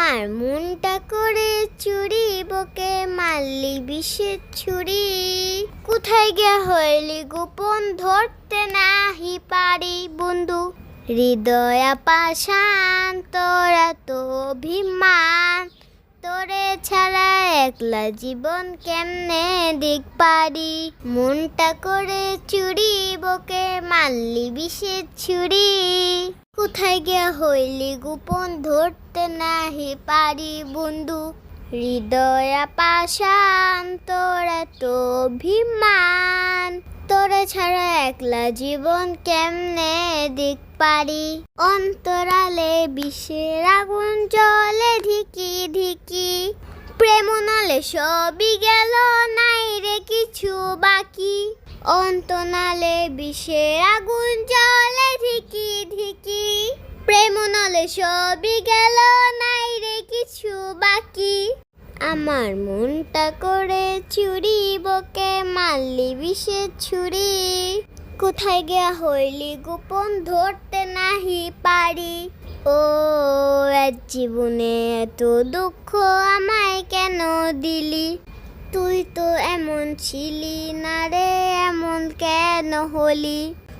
আমার মনটা করে চুরি, বকে মারলি বিষের ছুরি। কোথায় গে হইলি গোপন ধরতে নাহি পারি, বন্ধু? হৃদয় পাশান তোরা তো অভিমান। তোরে ছাড়া একলা জীবন কেমনে দিক পারি? মনটা করে চুরি, বকে মারলি বিষের ছুরি। গিয়া হইলি গোপন ধরতে নাহি পারি, বন্ধু। হৃদয় পাশান তোরা তো অভিমান। তোরে ছাড়া একলা জীবন কেমনে দিক পারি? অন্তরালে বিশ্বের আগুন জলে ধিকি ধিকি প্রেম নালে সবই গেল, নাই রে কিছু বাকি। অন্তনালে বিশ্বের আগুন জলে সবই গেল, নাই রে কিছু বাকি। আমার মনটা করে চুরি, বকে মারলি বিষের ছুরি। কোথায় গিয়া হইলি গোপন ধরতে নাহি পারি। ও, এক জীবনে এত দুঃখ আমায় কেন দিলি? তুই তো এমন ছিলি না রে, এমন কেন হলি?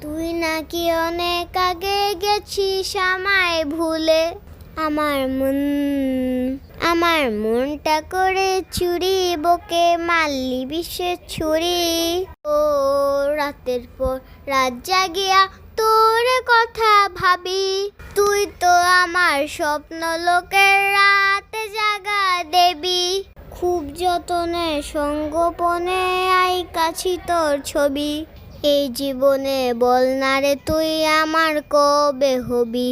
তুই নাকি অনেক আগে গেছিস আমায় ভুলে। আমার মন, আমার মনটা করে চুরি, বকে মারলি বিশ্বের ছুরি। ও রাতের পর রাত জাগিয়া তোর কথা ভাবি। তুই তো আমার স্বপ্ন লোকের রাতে জাগা দেবি। খুব যতনে সঙ্গোপনে আই কাছি তোর ছবি। এই জীবনে বল না রে তুই আমার কবে হবি?